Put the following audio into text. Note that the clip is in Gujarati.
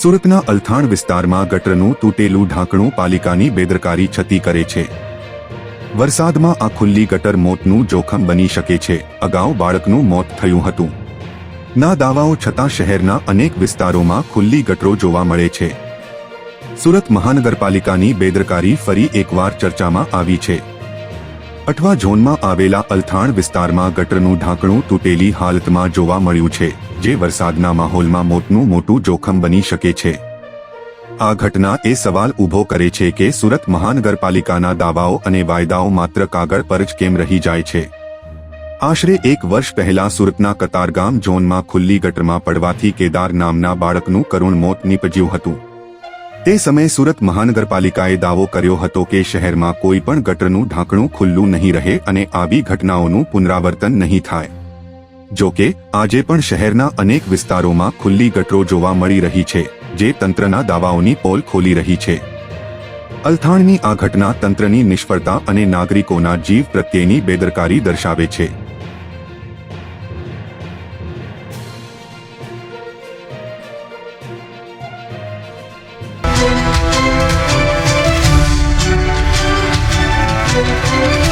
સુરતના અલથાણ વિસ્તારમાં ગટરનું તૂટેલું ઢાંકણું પાલિકાની બેદરકારી છતી કરે છે. વરસાદમાં આ ખુલ્લી ગટર મોતનું જોખમ બની શકે છે. અગાઉ બાળકનું મોત થયું હતું. ના દાવાઓ છતાં શહેરના અનેક વિસ્તારોમાં ખુલ્લી ગટરો જોવા મળે છે. સુરત મહાનગરપાલિકાની બેદરકારી ફરી એકવાર ચર્ચામાં આવી છે. અઠવા ઝોનમાં આવેલા અલથાણ વિસ્તારમાં ગટરનું ઢાંકણું તૂટેલી હાલતમાં જોવા મળ્યું છે. જે વરસાદના માહોલમાં મોતનું મોટું જોખમ બની શકે છે. આ ઘટના એ સવાલ ઊભો કરે છે કે સુરત મહાનગરપાલિકાના દાવાઓ અને વાયદાઓ માત્ર કાગળ પર જ કેમ રહી જાય છે? આશરે એક વર્ષ પહેલા સુરતના કતારગામ ઝોનમાં ખુલ્લી ગટરમાં પડવાથી કેદાર નામના બાળકનું કરુણ મોત નીપજ્યું હતું. તે સમયે સુરત મહાનગરપાલિકાએ દાવો કર્યો હતો કે શહેરમાં કોઈ પણ ગટરનું ઢાંકણું ખુલ્લું નહીં રહે અને આવી ઘટનાઓનું પુનરાવર્તન નહીં થાય. જો કે, આજે પણ શહેરના અનેક વિસ્તારોમાં ખુલ્લી ગટરો જોવા મળી રહી છે, જે તંત્રના દાવાઓની પોલ ખોલી રહી છે અલથાણની આ ઘટના તંત્રની નિષ્ફળતા અને નાગરિકોના જીવ પ્રત્યેની બેદરકારી દર્શાવે છે We'll be right back.